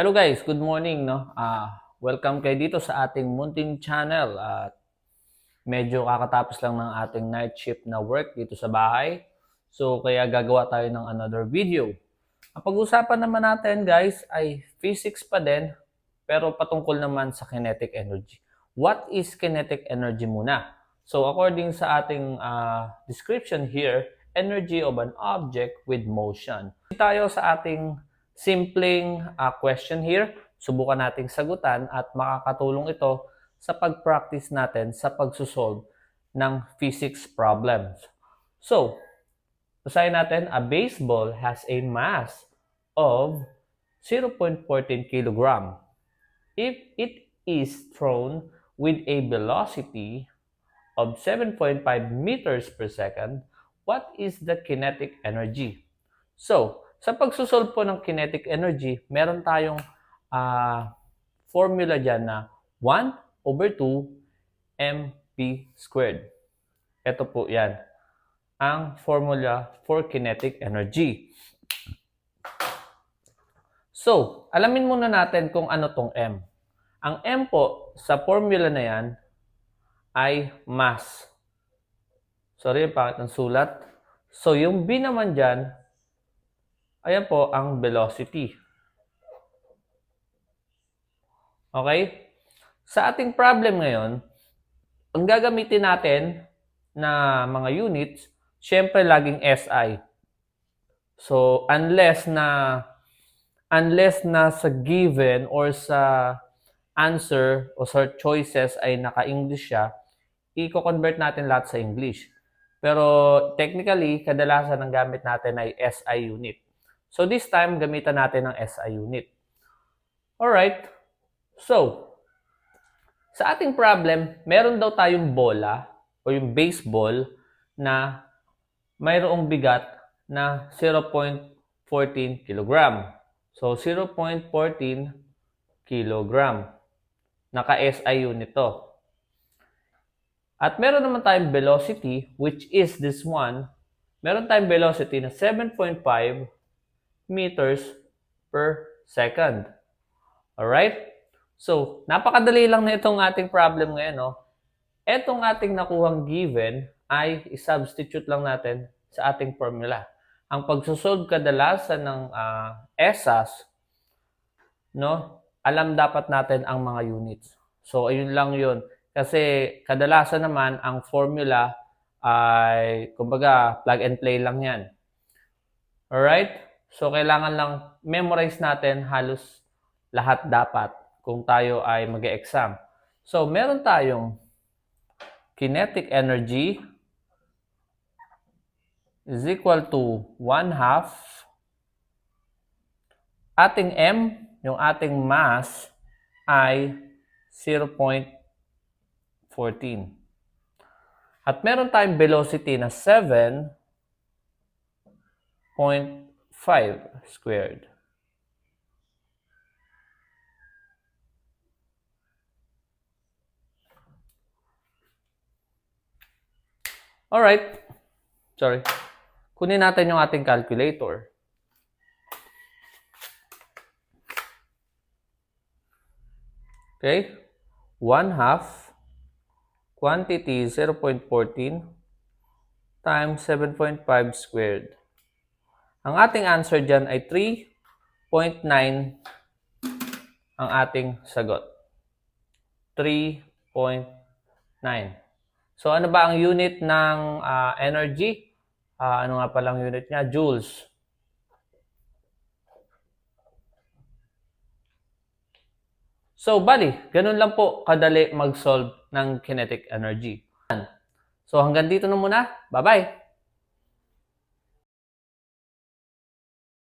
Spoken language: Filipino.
Hello guys, good morning no. Ah, welcome kayo dito sa ating munting channel at medyo kakatapos lang ng ating night shift na work dito sa bahay. So kaya gagawa tayo ng another video. Ang pag-usapan naman natin guys ay physics pa din pero patungkol naman sa kinetic energy. What is kinetic energy muna? So according sa ating ah, description here, energy of an object with motion. Tayo sa ating simpleng ah, question here. Subukan nating sagutan at makakatulong ito sa pag-practice natin sa pagsusolve ng physics problems. So, basahin natin, a baseball has a mass of 0.14 kilogram. If it is thrown with a velocity of 7.5 meters per second, what is the kinetic energy? So, sa pagsusolve po ng kinetic energy, meron tayong ah, formula dyan na 1 over 2 mp squared. Ito po yan. Ang formula for kinetic energy. So, alamin muna natin kung ano tong m. Ang m po sa formula na yan ay mass. Sorry, pangit ng sulat. So, yung b naman dyan, ayan po ang velocity. Okay? Sa ating problem ngayon, ang gagamitin natin na mga units, syempre laging SI. So, unless na unless na sa given or sa answer o sa choices ay naka-English siya, i-convert natin lahat sa English. Pero technically, kadalasan ang gamit natin ay SI unit. So this time, gamitan natin ng SI unit. Alright. So, sa ating problem, meron daw tayong bola o yung baseball na mayroong bigat na 0.14 kilogram. So, 0.14 kilogram. Naka-SI unit to. At meron naman tayong velocity, which is this one. Meron tayong velocity na 7.5 meters per second. Alright? So, napakadali lang na itong ating problem ngayon. No? Itong ating nakuhang given ay i-substitute lang natin sa ating formula. Ang pagsusolve kadalasan ng ah, ESAS, no, alam dapat natin ang mga units. So, ayun lang yun. Kasi kadalasan naman ang formula ay, kumbaga, plug and play lang yan. Alright? So, kailangan lang memorize natin halos lahat dapat kung tayo ay mag exam So, meron tayong kinetic energy is equal to 1 half ating M, yung ating mass ay 0.14. At meron tayong velocity na 7.5 squared. Alright. Sorry. Kunin natin yung ating calculator. Okay? 1 half quantity 0.14 times 7.5 squared. Ang ating answer dyan ay 3.9 ang ating sagot. 3.9. So ano ba ang unit ng ah, energy? Ah, ano nga palang unit niya? Joules. So, bali, ganun lang po kadali mag-solve ng kinetic energy. So, hanggang dito na muna. Bye-bye!